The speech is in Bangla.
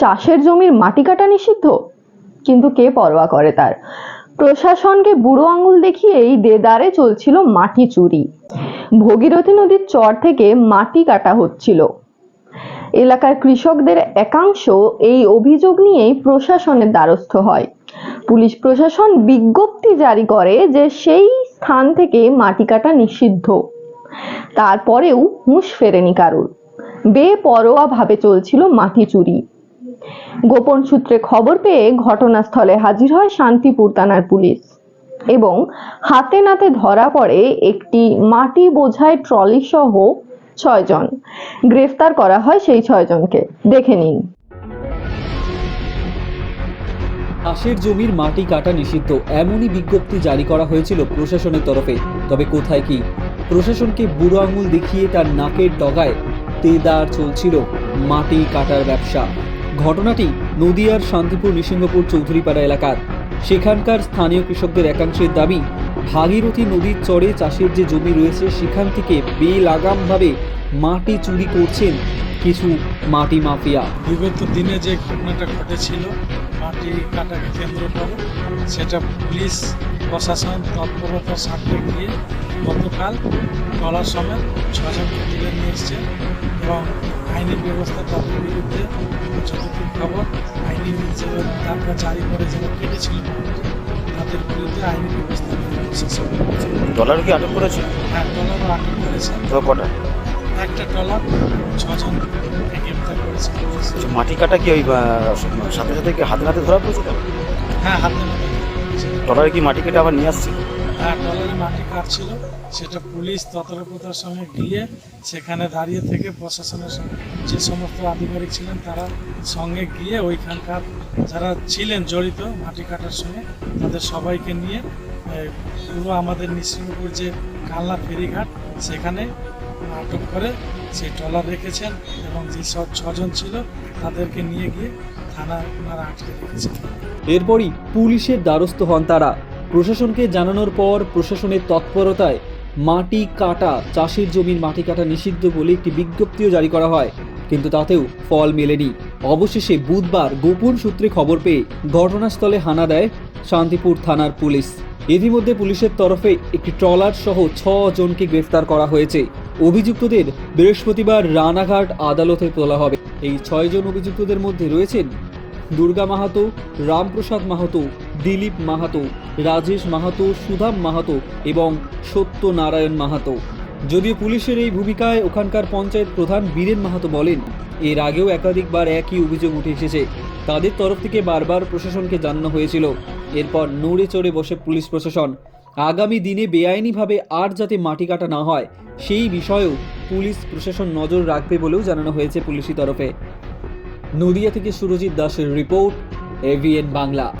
চাষের জমির মাটি কাটা নিষিদ্ধ? কিন্তু কে পরোয়া করে তার? প্রশাসনকে বুড়ো আঙুল দেখিয়েই দেদারে চলছিল মাটি চুরি। ভগীরথী নদীর চর থেকে মাটি কাটা হচ্ছিল। এলাকার কৃষকদের একাংশ এই অভিযোগ নিয়েই প্রশাসনের দ্বারস্থ হয়। পুলিশ প্রশাসন বিজ্ঞপ্তি জারি করে যে সেই স্থান থেকে মাটি কাটা নিষিদ্ধ। তারপরেও হুঁশ ফেরেনি কারুর। বেপরোয়া ভাবে চলছিল মাটি চুরি। গোপন সূত্রে খবর পেয়ে ঘটনাস্থলে হাজির হয় শান্তিপুর থানার পুলিশ। এবং হাতে নাতে ধরা পড়ে একটি মাটি বোঝাই ট্রলি সহ ছয়জন গ্রেফতার করা হয় সেই ছয়জনকে দেখে নিন। চাষের জমির মাটি কাটা নিষিদ্ধ, এমনই বিজ্ঞপ্তি জারি করা হয়েছিল প্রশাসনের তরফে। তবে কোথায় কি? প্রশাসনকে বুড়ো আঙুল দেখিয়ে তার নাকের ডগায় তেদার চলছিল মাটি কাটার ব্যবসা। ঘটনাটি নদিয়ার শান্তিপুর নৃসিংহপুর চৌধুরীপাড়া এলাকার। সেখানকার স্থানীয় কৃষকদের একাংশের দাবি, ভাগীরথী নদীর চরে চাষের যে জমি রয়েছে, সেখান থেকে বেলাগামভাবে মাটি চুরি করছেন কিছু মাটি মাফিয়া। বিগত দিনে যে ঘটনাটা ঘটেছিল, মাটি কাটাকে কেন্দ্র করে, সেটা পুলিশ, প্রশাসন তৎপরতার সাথে গিয়ে গতকাল টলার সমেত ছজনকে তুলে নিয়ে এসছে এবং আইনি ব্যবস্থা তাদের বিরুদ্ধে যতটুকু খবর আইনি হিসেবে তারপর জারি করে যারা কেটেছিল তাদের বিরুদ্ধে আইনি ব্যবস্থা ডলার কি আটক করেছে? হ্যাঁ টলারও আটক করেছে। কটা? একটা টলার ছজন গ্রেপ্তার করেছে। আচ্ছা, মাটি কাটা কি ওই সাথে সাথে কি হাতে হাতে ধরা পড়েছে? হ্যাঁ হাতে নাতে ডলারে কি মাটি কেটে আবার নিয়ে আসছে? টলারে মাটি কাটছিল সেটা পুলিশ তৎপরতার সঙ্গে গিয়ে সেখানে দাঁড়িয়ে থেকে প্রশাসনের যে সমস্ত আধিকারিক ছিলেন তারা সঙ্গে গিয়ে ওইখানকার যারা ছিলেন জড়িত মাটি কাটার সঙ্গে, তাদের সবাইকে নিয়ে পুরো আমাদের নিশ্চিন্তপুর যে কালনা ফেরিঘাট, সেখানে আটক করে সেই ট্রলার রেখেছেন এবং যে সব ছজন ছিল তাদেরকে নিয়ে গিয়ে থানায় ওনারা আটকে রেখেছেন। এরপরই পুলিশের দ্বারস্থ হন তারা। প্রশাসনকে জানানোর পর প্রশাসনের তৎপরতায় মাটি কাটা, চাষের জমির মাটি কাটা নিষিদ্ধ বলে একটি বিজ্ঞপ্তিও জারি করা হয়। কিন্তু তাতেও ফল মেলেনি। অবশেষে বুধবার গোপন সূত্রে খবর পেয়ে ঘটনাস্থলে হানা দেয় শান্তিপুর থানার পুলিশ। ইতিমধ্যে পুলিশের তরফে একটি ট্রলার সহ ছ জনকে গ্রেফতার করা হয়েছে। অভিযুক্তদের বৃহস্পতিবার রানাঘাট আদালতে তোলা হবে। এই ছয়জন অভিযুক্তদের মধ্যে রয়েছেন দুর্গা মাহাতো, রামপ্রসাদ মাহাতো দিলীপ মাহাতো, রাজেশ মাহাতো, সুধাম মাহাতো এবং সত্যনারায়ণ মাহাতো। যদিও পুলিশের এই ভূমিকায় ওখানকার পঞ্চায়েত প্রধান বীরেন মাহাতো বলেন, এর আগেও একাধিকবার একই অভিযোগ উঠে এসেছে। তাদের তরফ থেকে বারবার প্রশাসনকে জানানো হয়েছিল। এরপর নড়ে চড়ে বসে পুলিশ প্রশাসন। আগামী দিনে বেআইনিভাবে আর যাতে মাটি কাটা না হয়, সেই বিষয়েও পুলিশ প্রশাসন নজর রাখবে বলেও জানানো হয়েছে পুলিশি তরফে। নদিয়া থেকে সুরজিৎ দাসের রিপোর্ট, এভিএন বাংলা।